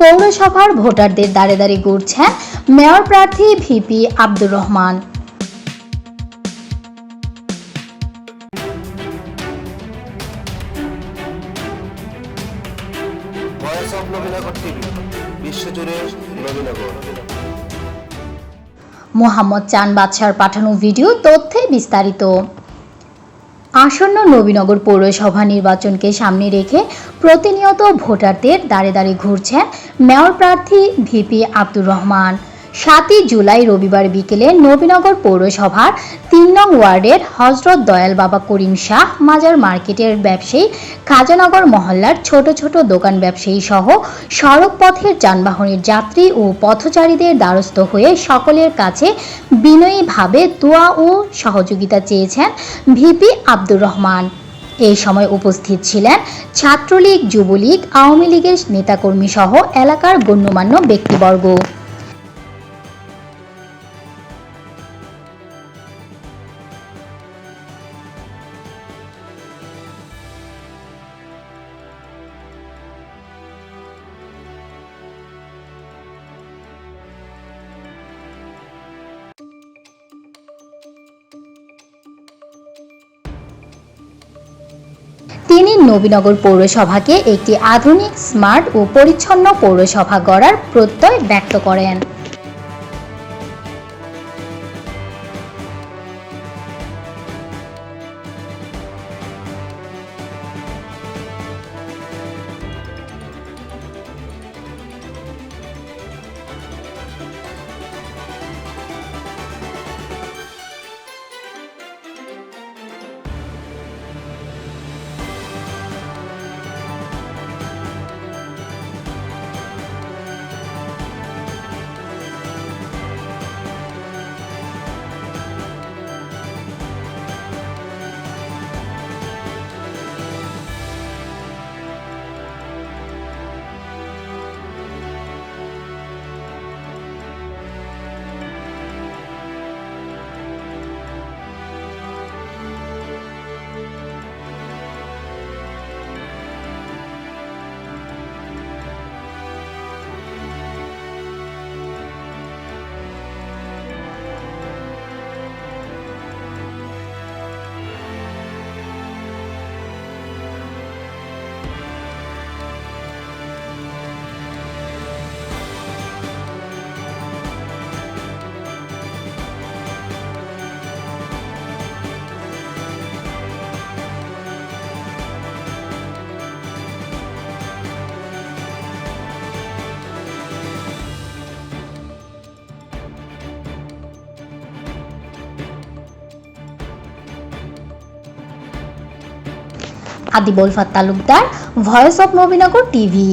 পৌরসভার ভোটারদের দাঁড়ে দাঁড়ে ঘুরছেন মেয়র প্রার্থী ভিপি আব্দুর রহমান। মোহাম্মদ চান বাদশার পাঠানো ভিডিও তথ্যে বিস্তারিত। আসন্ন নবীনগর পৌরসভা নির্বাচনকে সামনে রেখে প্রতিনিয়ত ভোটারদের দাঁড়ে দাঁড়ে ঘুরছেন মেয়র প্রার্থী ভিপি আব্দুর রহমান। সাতই জুলাই রবিবার বিকেলে নবীনগর পৌরসভার তিন নং ওয়ার্ডের হজরত দয়াল বাবা করিম শাহ মাজার মার্কেটের ব্যবসায়ী খাজানগর মহল্লার ছোট ছোট দোকান ব্যবসায়ী সহ সড়ক পথের যানবাহনের যাত্রী ও পথচারীদের দ্বারস্থ হয়ে সকলের কাছে বিনয়ীভাবে দোয়া ও সহযোগিতা চেয়েছেন ভিপি আব্দুর রহমান। এই সময় উপস্থিত ছিলেন ছাত্রলীগ, যুবলীগ, আওয়ামী লীগের নেতাকর্মী সহ এলাকার গণ্যমান্য ব্যক্তিবর্গ। তিনি নবীনগর পৌরসভাকে একটি আধুনিক স্মার্ট ও পরিচ্ছন্ন পৌরসভা গড়ার প্রত্যয় ব্যক্ত করেন। Adibul Fat Talukdar voice of Nabinagar TV